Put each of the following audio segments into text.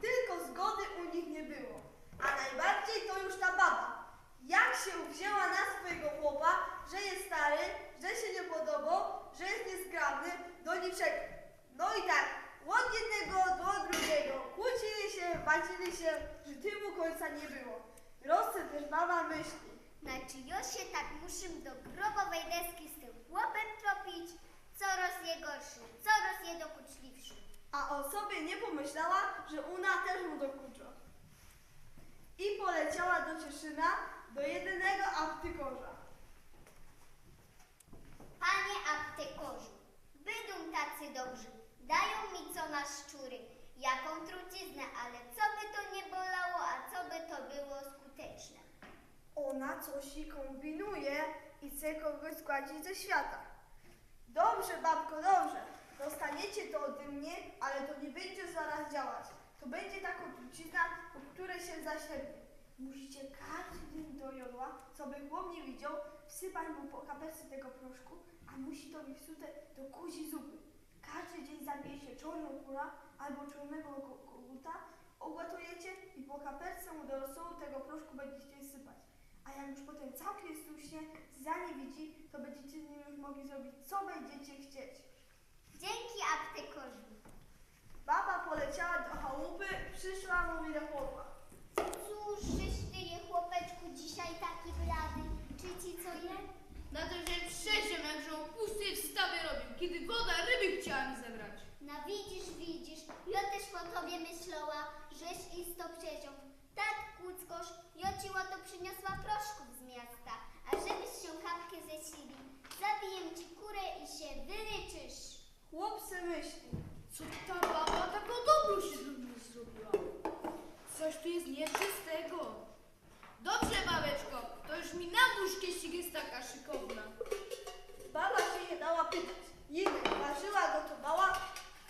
Tylko zgody u nich nie było. A najbardziej to już ta baba. Jak się wzięła na swojego chłopa, że jest stary, że się nie podobał, że jest niezgrabny, do niczego. No i tak, od jednego do drugiego. Kłócili się, bacili się, że tymu końca nie było. Rozsąd też baba myśli. Na czyjosie tak muszę do grobowej deski z tym chłopem tropić, coraz je gorszy, coraz je dokuczny. A o sobie nie pomyślała, że ona też mu dokucza. I poleciała do Cieszyna, do jedynego aptykorza. Panie aptekorzu, bydą tacy dobrzy, dają mi co na szczury, jaką truciznę, ale co by to nie bolało, a co by to było skuteczne. Ona coś i kombinuje i chce kogoś składzić ze świata. Dostaniecie to ode mnie, ale to nie będzie zaraz działać. To będzie taką trucizna, po której się zaślepie. Musicie każdy dzień do jodła, co by chłop nie widział, wsypać mu po kapelce tego proszku, a musi to być wsute do kuzi zupy. Każdy dzień zabijecie czarną kura albo czarnego ko- koguta, ugotujecie i po kapelce mu do rosołu tego proszku będziecie sypać. A jak już potem całkiem stuśnie, za nie widzi, to będziecie z nim już mogli zrobić, co będziecie chcieć. Dzięki aptekorzu. Baba poleciała do chałupy, przyszła, mówi do chłopa. Cóż, żeś ty je chłopeczku dzisiaj taki blady, czy ci co je? Na to, że przejrzem jak żoł pusty w stawie robił, kiedy woda ryby chciała mi zebrać. No widzisz, widzisz, ja też po tobie myślała, żeś isto przeciął. Tak, kuckosz, ja ci to przyniosła proszków z miasta, a żebyś się kapkę ześlili, zabiję ci kurę i się wyleczysz. Chłop se myśli. Co ta baba taką dobrą się do mnie zrobiła? Coś tu jest nieczystego. Dobrze, babeczko, to już mi na ścig jest taka szykowna. Baba się nie dała pytać. Jinek ważyła, gotowała,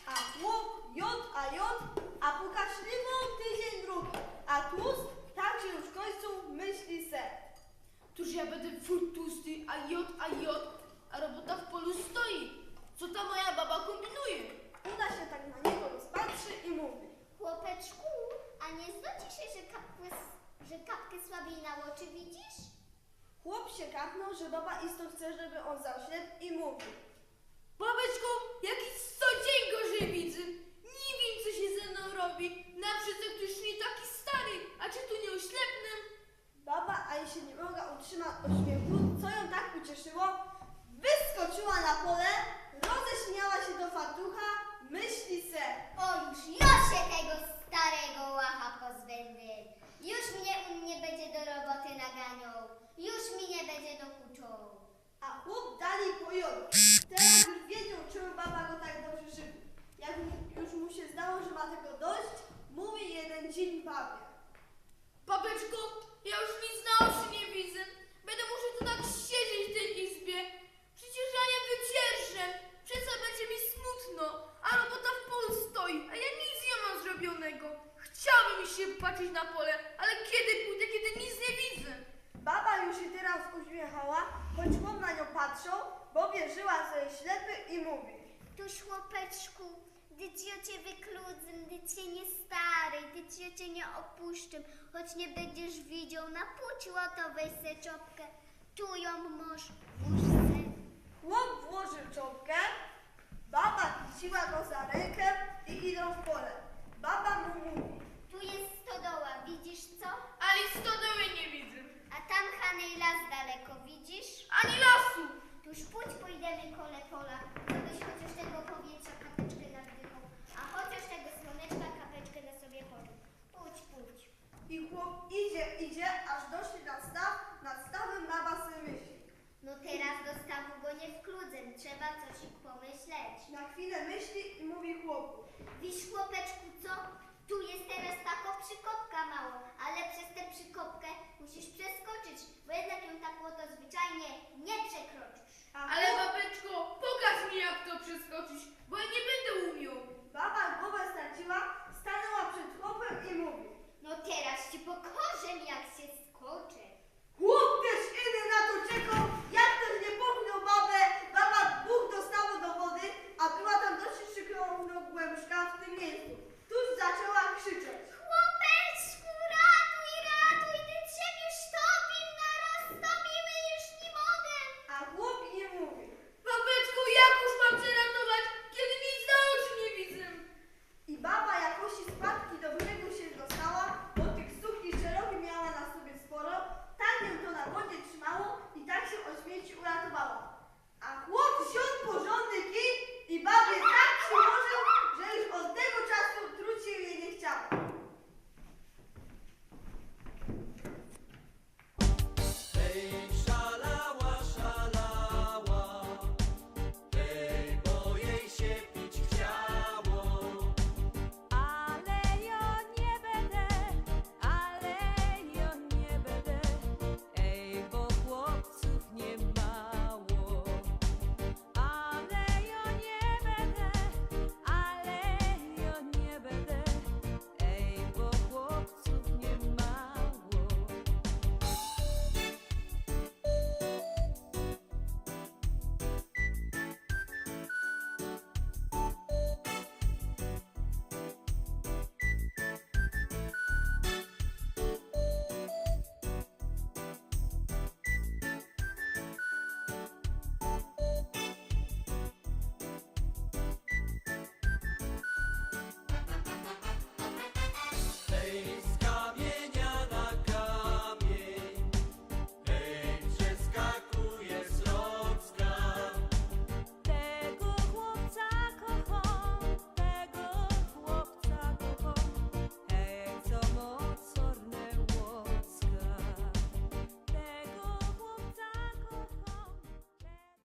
a chłop jod a jod, a pokaszliwą tydzień drugi. A tłust tak się już w końcu myśli se. Tuż ja będę furt tłusty, a jod, a jod, a robota w polu stoi. Co ta moja baba kombinuje? Uda się tak na niego rozpatrzy i mówi. Chłopeczku, a nie znosi się, że kapkę, że kapkę słabiej na oczy widzisz? Chłop się kapnął, że baba isto chce, żeby on zaślepł i mówi. Babeczko, jaki co dzień gorzej widzę. Nie wiem, co się ze mną robi. Na przykład ktoś nie taki stary, a czy tu nie oślepnę? Baba, a jej się nie mogła utrzymać od śmiechu, co ją tak ucieszyło, wyskoczyła na pole, roześmiała się do fartucha, myśli se. O, już ja się tego starego łacha pozbędę. Już mnie on nie będzie do roboty naganiał. Już mi nie będzie dokuczał. A chłop dalej pojął. Teraz już wiedział, czemu baba go tak dobrze szybi. Jak mu- już mu się zdało, że ma tego dość, mówi babie. Babeczko, ja już nic na oczy nie widzę. Będę musiał tu tak siedzieć w tej izbie. Przecież ja nie wycierżę. Przecież będzie mi smutno. A robota w polu stoi, a ja nic nie mam zrobionego. Chciałabym się patrzeć na pole, ale kiedy pójdę, kiedy nic nie widzę? Baba już się teraz uśmiechała, choć chłop na nią patrzał, bo wierzyła, że jest ślepy i mówi. Tuż chłopeczku, gdy cię wykludzę, gdy cię nie stary, gdy cię nie opuszczę, choć nie będziesz widział, na płeć to weź se czopkę, tu ją włóż se. Chłop włożył czopkę, baba chwyciła go za rękę i idą w pole. Baba mu mówi. Tu jest stodoła, widzisz co? Ale stodoły nie widzę. A tam Hanej las daleko, widzisz? Ani lasu. Tuż pójdź pójdziemy kole pola, żebyś chociaż tego powietrza kapeczkę naddychał, a chociaż tego słoneczka kapeczkę na sobie pożył. Pójdź, pójdź. I chłop idzie, idzie, aż doszli na staw, nad stawem baba sobie myśli. No teraz do stawu go nie wkludzę, trzeba coś pomyśleć. Na chwilę myśli i chłopu. Wiesz chłopeczku co? Tu jest teraz taka przykopka mało, ale przez tę przykopkę musisz przeskoczyć, bo jednak ją tak